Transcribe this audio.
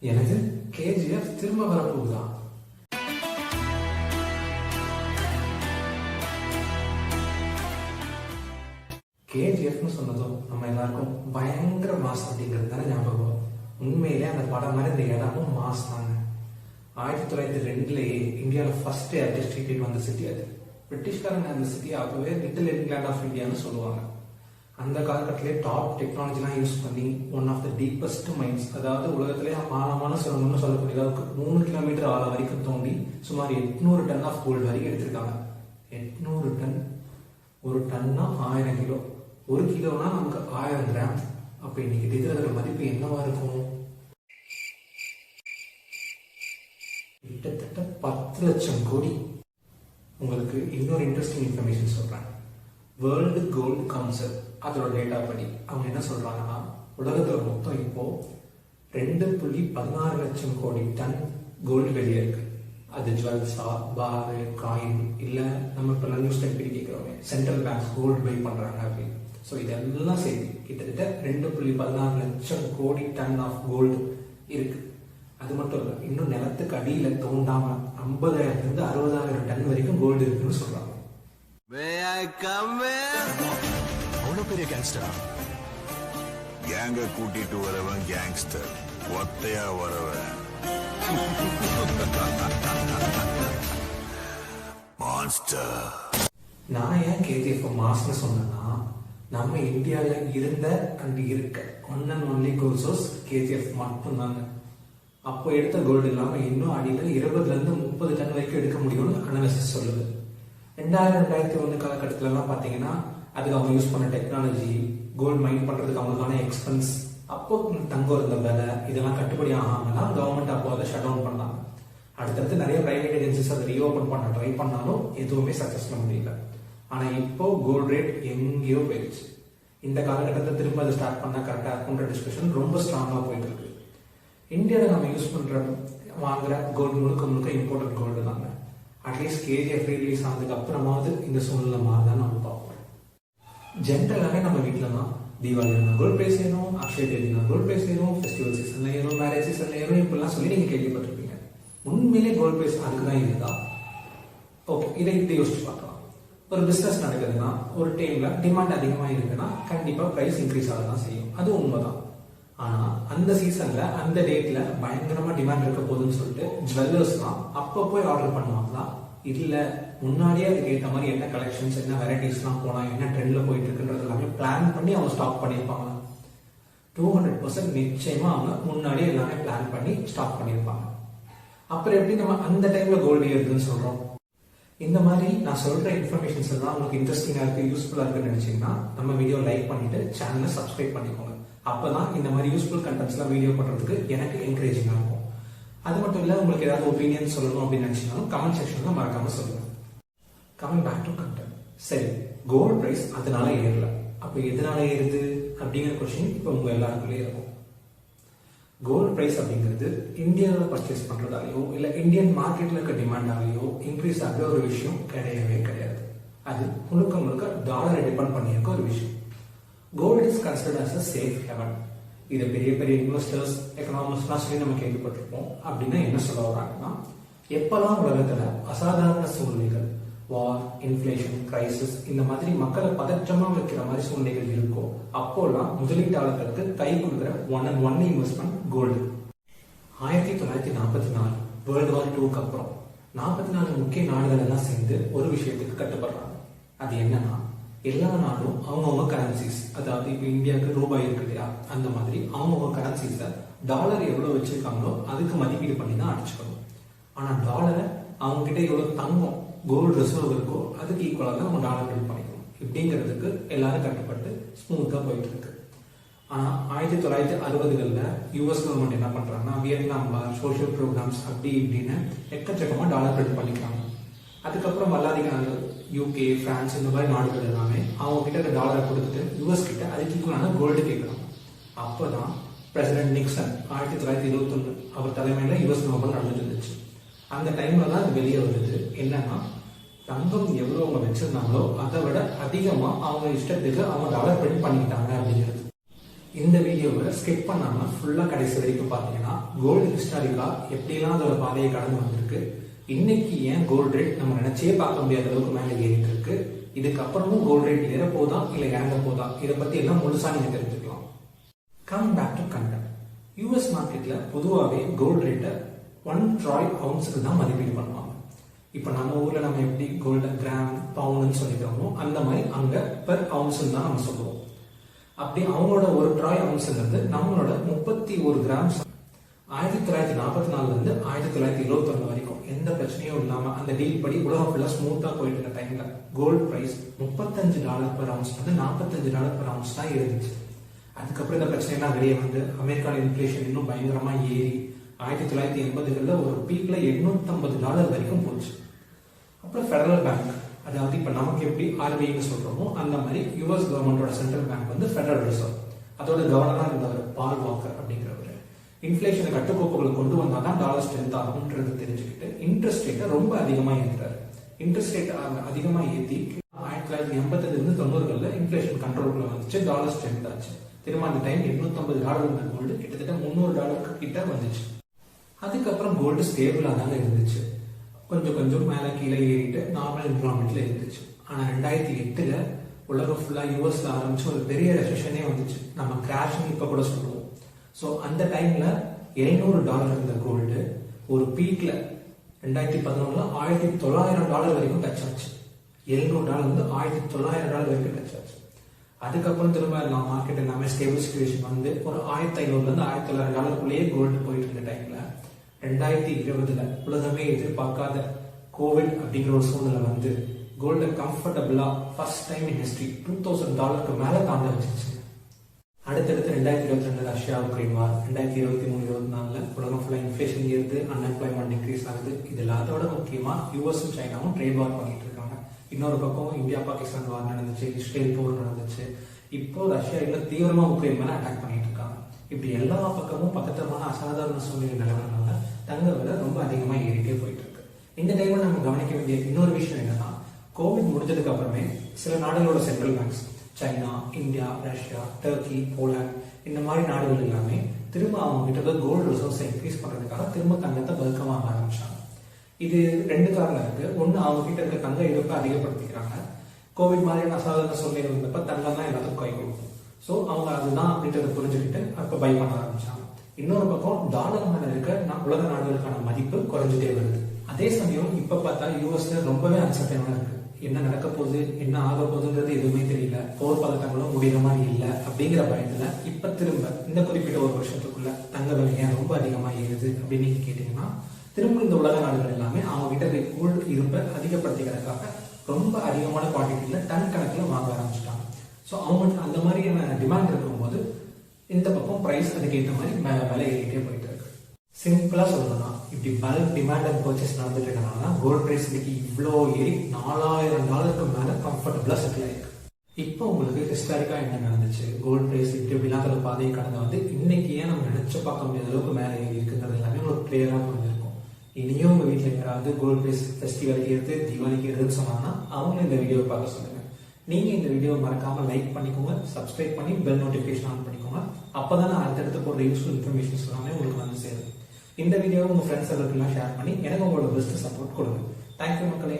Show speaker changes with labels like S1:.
S1: எனக்கு கேஜிஎஃப் திரும்ப வரப்போகுதான் கேஜிஎஃப்னு சொன்னதும் நம்ம எல்லாருக்கும் பயங்கர மாஸ் அப்படிங்கிறது தானே ஞாபகம் உண்மையிலே அந்த படம் மாதிரி இந்த இடமும் மாஸ் தாங்க. ஆயிரத்தி தொள்ளாயிரத்தி ரெண்டுலேயே இந்தியாவில் ஃபர்ஸ்ட் எலக்ட்ரிசிட்டி வந்த சிட்டி அது. பிரிட்டிஷ்காரங்க அந்த சிட்டியை அப்பவே லிட்டில் இங்கிலாண்ட் ஆஃப் இந்தியான்னு சொல்லுவாங்க. அந்த காலகட்டத்திலே டாப் டெக்னாலஜிலாம் யூஸ் பண்ணி one of the deepest mines அதாவது உலகத்திலே ஆழமான சுரங்கம்னு சொல்லக்கூடிய அளவுக்கு மூணு கிலோமீட்டர் ஆழம் வரைக்கும் தோண்டி சுமார் எட்நூறு டன் ஆஃப் கோல்டு வரைக்கும் எடுத்திருக்காங்க. எட்நூறு டன் ஒரு டன்னா ஆயிரம் கிலோ ஒரு கிலோனா நமக்கு ஆயிரம் கிராம் அப்போ இன்னைக்கு டிகிரி மதிப்பு என்னவா இருக்கும்? கிட்டத்தட்ட பத்து லட்சம் கோடி. உங்களுக்கு இன்னொரு இன்ட்ரெஸ்டிங் இன்ஃபர்மேஷன் சொல்றேன். வேர்ல்டு கோல்டு கவுன்சில் அதோட டேட்டா படி. அவங்க என்ன சொல்றாங்கன்னா உலகத்துல மொத்தம் இப்போ ரெண்டு புள்ளி பதினாறு லட்சம் கோடி டன் கோல்டு வெளியே இருக்கு. அது ஜுவல்ஸா பாரு காயின் இல்ல நம்ம இப்ப நியூஸ் டைம் படி கேட்கிறோமே சென்ட்ரல் பேங்க்ஸ் கோல்டு பை பண்றாங்க அப்படின்னு. ஸோ இதெல்லாம் சரி. கிட்டத்தட்ட ரெண்டு புள்ளி பதினாறு லட்சம் கோடி டன் ஆஃப் கோல்டு இருக்கு. அது மட்டும் இல்ல இன்னும் நிலத்துக்கு அடியில தோண்டாம ஐம்பதாயிரத்துல இருந்து அறுபதாயிரம் டன் வரைக்கும் கோல்டு இருக்குன்னு சொல்றாங்க.
S2: May I come in?
S3: அவ்வளோ பெரிய கேங்ஸ்டரா
S4: கேங்க கூட்டிட்டு வரவன் கேங்ஸ்டர் ஒத்தையா வரவன். மான்ஸ்டர்
S1: நான் ஏன் கேஜிஎஃப் மாஸ்னு சொன்னேன்னா நம்ம இந்தியால இருந்த அண்ட் இருக்க one and only courses KGF மட்டும்தாங்க. அப்போ எடுத்த கோல்டு இல்லாம இன்னும் அடியில இருபதுல இருந்து முப்பது டன் வரைக்கும் எடுக்க முடியும்னு அனாலிசிஸ் சொல்லுது. ரெண்டாயிரம் ரெண்டாயிரத்தி ஒன்று காலகட்டத்துல எல்லாம் பாத்தீங்கன்னா அதுக்கு அவங்க யூஸ் பண்ண டெக்னாலஜி கோல்டு மைன் பண்றதுக்கு அவங்களுக்கான எக்ஸ்பென்ஸ் அப்போ தங்கம் இருந்த விலை இதெல்லாம் கட்டுப்படி ஆகாமல் கவர்மெண்ட் அப்போ அதை ஷட் டவுன் பண்ணாங்க அடுத்தடுத்து நிறைய பிரைவேட் ஏஜென்சிஸ் அதை ரீஓபன் பண்ண ட்ரை பண்ணாலும் எதுவுமே சக்சஸ் பண்ண முடியல. ஆனா இப்போ கோல்ட் ரேட் எங்கேயோ போயிடுச்சு. இந்த காலகட்டத்தை திரும்ப அதை ஸ்டார்ட் பண்ணா கரெக்டா இருக்குன்ற டிஸ்கஷன் ரொம்ப ஸ்ட்ராங்கா போயிட்டு இருக்கு. இந்தியாவில் நம்ம யூஸ் பண்ற வாங்குற கோல்டு முழுக்க முழுக்க இம்போர்ட்டட் கோல்டு தாங்க. அட்லீஸ்ட் கேஜிஎஃப் ரிலீஸ் ஆனதுக்கு அப்புறமாவது இந்த சூழ்நிலை மாறுதான் நம்ம பார்ப்போம். ஜென்ரலாகவே நம்ம வீட்டில் தான் தீபாவளி கோல்ட் பேசணும் செய்யணும் அக்ஷய தேதினா கோல்ட் பேசணும் செய்யணும் ஃபெஸ்டிவல் சீசன்ல ஏறும் மேரேஜ் சீசன்ல ஏறும் இப்படிலாம் சொல்லி நீங்கள் கேள்விப்பட்டிருப்பீங்க உண்மையிலே கோல்ட் பேஸ் அதுக்கு தான் இருக்குதா ஓகே இதை இப்படி யோசிச்சு பார்க்கலாம் ஒரு பிஸ்னஸ் நடக்குதுன்னா ஒரு டைமில் டிமாண்ட் அதிகமாக இருக்குன்னா கண்டிப்பாக ப்ரைஸ் இன்க்ரீஸ் ஆக தான் செய்யும். அது உண்மைதான். ஆனால் அந்த சீசன்ல அந்த டேட்ல பயங்கரமாக டிமாண்ட் இருக்க போகுதுன்னு சொல்லிட்டு ஜுவல்லர்ஸ்லாம் அப்போ போய் ஆர்டர் பண்ணுவாங்களா? இல்லை முன்னாடியே அதுக்கு ஏற்ற மாதிரி என்ன கலெக்ஷன்ஸ் என்ன வெரைட்டிஸ்லாம் போனா என்ன ட்ரெண்ட்ல போயிட்டு இருக்குன்றது எல்லாமே பிளான் பண்ணி அவங்க ஸ்டாக் பண்ணியிருப்பாங்க. டூ ஹண்ட்ரட் பர்சன்ட் நிச்சயமா அவங்க முன்னாடியே எல்லாமே பிளான் பண்ணி ஸ்டாக் பண்ணியிருப்பாங்க. அப்புறம் எப்படி நம்ம அந்த டைம்ல கோல்டு ஏறுதுன்னு சொல்றோம். இந்த மாதிரி நான் சொல்ற இன்ஃபர்மேஷன்ஸ் எல்லாம் உங்களுக்கு இன்ட்ரெஸ்டிங்கா இருக்கு யூஸ்ஃபுல்லா இருக்குன்னு நினைச்சீங்கன்னா நம்ம வீடியோ லைக் பண்ணிட்டு சேனலை சப்ஸ்கிரைப் பண்ணிக்கோங்க. அப்பதான் இந்த மாதிரி யூஸ்ஃபுல் கண்டென்ட்ஸ்லாம் வீடியோ பண்றதுக்கு எனக்கு என்கரேஜிங்கா இருக்கும். அது மட்டும் இல்ல உங்களுக்கு ஏதாவது ஒப்பீனியன் சொல்லணும் அப்படின்னு நினைச்சீங்கன்னாலும் கமெண்ட் செக்ஷன்ல மறக்காம சொல்லுங்க. கமிங் பேக் டு கண்டென்ட் சரி கோல்ட் ப்ரைஸ் அதனால ஏறல. அப்ப எதனால ஏறுது அப்படிங்கிற கொஸ்டின் இப்போ உங்க எல்லாருக்குள்ளே இருக்கும். கோல்ட் ப்ரைஸ் அப்படிங்கிறது இந்தியாவில் பர்ச்சேஸ் பண்ணுறதாலையோ இல்லை இந்தியன் மார்க்கெட்டில் இருக்க டிமாண்டாலேயோ இன்க்ரீஸ் ஆகிற ஒரு விஷயம் கிடையவே கிடையாது. அது முழுக்க முழுக்க டாலரை டிபெண்ட் பண்ணியிருக்க ஒரு விஷயம். Gold is considered as a safe haven இதை பெரிய பெரிய இன்வெஸ்டர்ஸ் எக்கனாமிஸ்ட்லாம் சொல்லி நம்ம கேள்விப்பட்டிருப்போம். அப்படின்னா என்ன சொல்ல வராங்கன்னா எப்பெல்லாம் உலகத்தில் அசாதாரண சூழ்நிலைகள் வார் இன்ஃபிளேஷன் கிரைசிஸ் இந்த மாதிரி மக்களை பதற்றமா வைக்கிற மாதிரி சூழ்நிலைகள் இருக்கும் அப்போல்லாம் முதலீட்டாளர்களுக்கு கை கொடுக்குற one and one investment gold ஆயிரத்தி தொள்ளாயிரத்தி நாற்பத்தி நாலு வேர்ல்டு வார் டூக்கு அப்புறம். நாற்பத்தி நாலு முக்கிய நாடுகள் எல்லாம் சேர்ந்து ஒரு விஷயத்துக்கு கட்டுப்படுறாங்க. அது என்னன்னா எல்லா நாடும் அவங்கவுங்க கரன்சிஸ் அதாவது இப்போ இந்தியாவுக்கு ரூபாய் இருக்கு இல்லையா அந்த மாதிரி அவங்கவுங்க கரன்சிஸை டாலர் எவ்வளோ வச்சிருக்காங்களோ அதுக்கு மதிப்பீடு பண்ணி தான் அடிச்சுக்கணும். ஆனால் டாலரை அவங்க கிட்ட எவ்வளோ தங்கம் கோல்டு ரிசர்வ் இருக்கோ அதுக்கு ஈக்குவலாக தான் நம்ம டாலர் பில் பண்ணிக்கணும். இப்படிங்கிறதுக்கு எல்லாரும் கட்டுப்பட்டு ஸ்மூத்தாக போயிட்டு இருக்கு ஆனால் ஆயிரத்தி தொள்ளாயிரத்தி அறுபதுகளில் யூஎஸ் கவர்மெண்ட் என்ன பண்ணுறாங்கன்னா வியட்நாம் சோஷியல் ப்ரோக்ராம்ஸ் அப்படி இப்படின்னு எக்கச்சக்கமாக டாலர் பிரிண்ட் பண்ணிக்கிறாங்க. அதுக்கப்புறம் வல்லாதி நாடுகள் யூகே பிரான்ஸ் இந்த மாதிரி நாடுகள் எல்லாமே அவங்க கிட்ட இருக்க டாலரை கொடுத்துட்டு யூஎஸ் கிட்ட அதுக்கு ஈக்குவலான கோல்டு கேட்கணும் அப்போ தான் பிரசிடென்ட் நிக்சன் ஆயிரத்தி தொள்ளாயிரத்தி இருபத்தொன்று அவர் தலைமையில் யூஎஸ் கவர்மெண்ட் நடந்துட்டு இருந்துச்சு. அந்த டைம்ல தான் அது வெளியே வருது. என்னன்னா தங்கம் எவ்வளோ அவங்க வச்சிருந்தாங்களோ அதை விட அதிகமாக அவங்க இஷ்டத்துக்கு அவங்க டாலர் பிரிண்ட் பண்ணிக்கிட்டாங்க அப்படிங்கிறது. இந்த வீடியோவை ஸ்கிப் பண்ணாமல் ஃபுல்லாக கடைசி வரைக்கும் பார்த்தீங்கன்னா கோல்டு ஹிஸ்டாரிக்கா எப்படிலாம் அதோட பாதையை கடந்து வந்திருக்கு இன்னைக்கு ஏன் கோல்டு ரேட் நம்ம நினைச்சே பார்க்க முடியாத அளவுக்கு மேலே ஏறிட்டு இருக்கு இதுக்கப்புறமும் கோல்டு ரேட் ஏற போதா இல்லை இறங்க போதா இதை பற்றி எல்லாம் முழுசாக நீங்கள் தெரிஞ்சுக்கலாம். Come back to content US மார்க்கெட்டில் பொதுவாகவே கோல்டு ரேட்டை ஒன் ட்ராய் அவுன்ஸுக்கு தான் மதிப்பீடு பண்ணுவாங்க. இப்போ நம்ம ஊரில் நம்ம எப்படி கோல்டு கிராம் பவுண்டுன்னு சொல்லிக்கிறோமோ அந்த மாதிரி அங்கே பெர் அவுன்ஸுன்னு தான் நம்ம சொல்லுவோம். அப்படி அவங்களோட ஒரு ட்ராய் அவுன்ஸுங்கிறது நம்மளோட முப்பத்தி ஒரு கிராம்ஸ் ஆயிரத்தி தொள்ளாயிரத்தி நாற்பத்தி நாலுலேருந்து ஆயிரத்தி தொள்ளாயிரத்தி இருபத்தொன்று வரைக்கும் எந்த பிரச்சனையும் இல்லாமல் அந்த டீல் படி உலகம் ஃபுல்லாக ஸ்மூத்தாக போயிட்டு இருக்க டைமில் கோல்டு ப்ரைஸ் முப்பத்தஞ்சு டாலர் பர் அவுன்ஸ் வந்து நாற்பத்தஞ்சு டாலர் பர் அவுன்ஸ் தான் இருந்துச்சு. அதுக்கப்புறம் இந்த பிரச்சனைலாம் வெளியே வந்து அமெரிக்கான இன்ஃப்ளேஷன் இன்னும் பயங்கரமாக ஏறி ஆயிரத்தி தொள்ளாயிரத்தி எண்பதுகளில் ஒரு பீக்ல 850 டாலர் வரைக்கும் போச்சு. அப்புறம் ஃபெடரல் பேங்க் அதாவது இப்போ நமக்கு எப்படி ஆர்பிஐன்னு சொல்றோமோ அந்த மாதிரி யூஎஸ் கவர்மெண்டோட சென்ட்ரல் பேங்க் வந்து ஃபெடரல் ரிசர்வ் அதோட கவர்னராக இருந்தவர் பால் வாக்கர் அப்படிங்கிறவர். இன்ஃபிளேஷனை கட்டுக்கோப்புகளை கொண்டு வந்தால் தான் டாலர் ஸ்ட்ரென்த் ஆகும்ன்றது தெரிஞ்சுக்கிட்டு இன்ட்ரெஸ்ட் ரேட்டை ரொம்ப அதிகமாக ஏற்றுறாரு இன்ட்ரெஸ்ட் ரேட் அதிகமாக ஏற்றி ஆயிரத்தி தொள்ளாயிரத்தி எண்பத்தஞ்சுல தொண்ணூறுகளில் இன்ஃப்ளேஷன் இன்ஃபிளேஷன் கண்ட்ரோலுக்குள்ள வந்துச்சு டாலர் ஸ்ட்ரென்த் ஆச்சு. திரும்ப அந்த டைம் 850 டாலர் இருந்த கோல்டு கிட்டத்தட்ட முந்நூறு டாலருக்கு கிட்ட வந்துச்சு. அதுக்கப்புறம் கோல்டு ஸ்டேபிளாக தான் இருந்துச்சு. கொஞ்சம் கொஞ்சம் மேலே கீழே ஏறிட்டு நார்மல் என்வரான்மெண்ட்ல இருந்துச்சு. ஆனால் ரெண்டாயிரத்தி எட்டில் உலகம் ஃபுல்லாக யூஎஸ்ல ஆரம்பிச்சு ஒரு பெரிய ரெசிஷனே வந்துச்சு. நம்ம கிராஷ்னு இப்போ கூட சொல்லுவோம். ஸோ அந்த டைம்ல 700 டாலர் இருந்த கோல்டு ஒரு பீக்ல ரெண்டாயிரத்தி பதினொன்றில் ஆயிரத்தி தொள்ளாயிரம் டாலர் வரைக்கும் டச் ஆச்சு. எழுநூறு டாலர் வந்து ஆயிரத்தி தொள்ளாயிரம் டாலர் வரைக்கும் டச் ஆச்சு. அதுக்கப்புறம் திரும்ப நான் மார்க்கெட் எல்லாமே ஸ்டேபிள் சுச்சுவேஷன் வந்து ஒரு ஆயிரத்தி ஐநூறுலேருந்து ஆயிரத்தி தொள்ளாயிரம் டாலருக்குள்ளேயே கோல்டு போயிட்டு இருந்த டைம்ல ரெண்டாயிரத்தி இருபதுல உலகமே எதிர்பார்க்காத கோவிட் அப்படிங்கிற ஒரு சூழ்நிலை வந்து கோல்டை கம்ஃபர்டபுளா first time in history two thousand டாலருக்கு மேல தாண்ட வச்சிருச்சு. அடுத்தடுத்து ரெண்டாயிரத்தி இருபத்தி ரெண்டு ரஷ்யா உக்ரைன் வார் ரெண்டாயிரத்தி இருபத்தி மூணு இருபத்தி நாலுல உலகம் ஃபுல்லா இன்ஃபிளேஷன் ஏறுது அன்எம்ப்ளாய்மெண்ட் இன்க்ரீஸ் ஆகுது. இது எல்லாத்தோட முக்கியமா யூஎஸும் சைனாவும் ட்ரேட் வார் பண்ணிட்டு இருக்காங்க. இன்னொரு பக்கம் இந்தியா பாகிஸ்தான் வார் நடந்துச்சு இஸ்ரேல் போர் நடந்துச்சு. இப்போ ரஷ்யா இன்னும் தீவிரமா உக்ரைன் மேல அட்டாக் பண்ணி இப்படி எல்லா பக்கமும் பக்கத்தரமான அசாதாரண சூழ்நிலை நிலவரனால தங்க விலை ரொம்ப அதிகமா ஏறிட்டே போயிட்டு இருக்கு இந்த டைம்ல நம்ம கவனிக்க வேண்டிய இன்னொரு விஷயம் என்னன்னா கோவிட் முடிஞ்சதுக்கு அப்புறமே சில நாடுகளோட central banks China India Russia Turkey Poland இந்த மாதிரி நாடுகள் எல்லாமே திரும்ப அவங்க கிட்ட இருக்க கோல்டு ரிசோர்ஸை இன்க்ரீஸ் பண்றதுக்காக திரும்ப தங்கத்தை பதுக்கமாக வாங்க ஆரம்பிச்சாங்க. இது ரெண்டு காரணம் இருக்கு. ஒன்னு அவங்க கிட்ட இருக்க தங்க இருப்பை அதிகப்படுத்திக்கிறாங்க. கோவிட் மாதிரியான அசாதாரண சூழ்நிலை வந்தப்ப தங்கம் தான் எல்லாத்துக்கும் கை கொடுக்கும். ஸோ அவங்க அதுதான் அப்படின்றத புரிஞ்சுக்கிட்டு அப்போ பை பண்ண ஆரம்பிச்சாங்க. இன்னொரு பக்கம் டாலர் மேல இருக்க நான் உலக நாடுகளுக்கான மதிப்பு குறைஞ்சிட்டே வருது. அதே சமயம் இப்ப பார்த்தா யூஎஸ்ல ரொம்பவே அன்சர்டனா இருக்கு. என்ன நடக்க போகுது என்ன ஆக போகுதுன்றது எதுவுமே தெரியல. போர் பதட்டங்களும் முடிகிற மாதிரி இல்லை அப்படிங்கிற பயத்துல இப்ப திரும்ப இந்த குறிப்பிட்ட ஒரு வருஷத்துக்குள்ள தங்க விலை ரொம்ப அதிகமா ஏறுது அப்படின்னு நீங்க கேட்டீங்கன்னா திரும்ப இந்த உலக நாடுகள் எல்லாமே அவங்க கிட்ட இருக்க இருப்பை அதிகப்படுத்திக்கிறதுக்காக ரொம்ப அதிகமான குவான்டிட்டியில டன் கணக்கில் வாங்க ஆரம்பிச்சிட்டாங்க. ஸோ அவங்க அந்த மாதிரியான டிமாண்ட் இருக்கும்போது இந்த பக்கம் ப்ரைஸ் அதுக்கேற்ற மாதிரி மேலே மேலே ஏறிட்டே போயிட்டு இருக்கு. சிம்பிளாக சொல்லணும்னா இப்படி பல்க் டிமாண்ட் அண்ட் பர்ச்சேஸ் நடந்துட்டு இருக்கனால கோல்ட் ப்ரைஸ் இன்னைக்கு இவ்வளோ ஏறி நாலாயிரம் டாலருக்கு மேலே கம்ஃபர்டபுளாக செட்டில் ஆயிருக்கு. இப்போ உங்களுக்கு ஹிஸ்டாரிக்கா என்ன நடந்துச்சு? கோல்ட் ப்ரைஸ் இப்படி இப்படிலாம் ஒரு பாதையை கடந்து வந்து இன்னைக்கு ஏன் நம்ம நினைச்சு பார்க்க முடியாத அளவுக்கு மேலே ஏறி இருக்குங்கிறது எல்லாமே உங்களுக்கு கிளியராக புரிஞ்சிருக்கும். இனியும் உங்கள் வீட்டில் யாராவது கோல்ட் ப்ரைஸ் ஃபெஸ்டிவலுக்கு எடுத்து தீபாவளிக்கு எடுத்துன்னு சொன்னாங்கன்னா அவங்களும் இந்த வீடியோவை பார்க்க சொல்லுங்கள் நீங்கள் இந்த வீடியோவை மறக்காமல் லைக் பண்ணிக்கோங்க சப்ஸ்கிரைப் பண்ணி பெல் நோட்டிஃபிகேஷன் ஆன் பண்ணிக்கோங்க. அப்பதான் நான் அடுத்தடுத்து போடுற யூஸ்ஃபுல் இன்ஃபர்மேஷன்ஸ் எல்லாமே உங்களுக்கு வந்து சேரும். இந்த வீடியோவை உங்கள் ஃப்ரெண்ட்ஸ் எல்லாம் ஷேர் பண்ணி எனக்கு உங்களோட பெஸ்ட் சப்போர்ட் கொடுங்க. தேங்க்யூ மக்களே.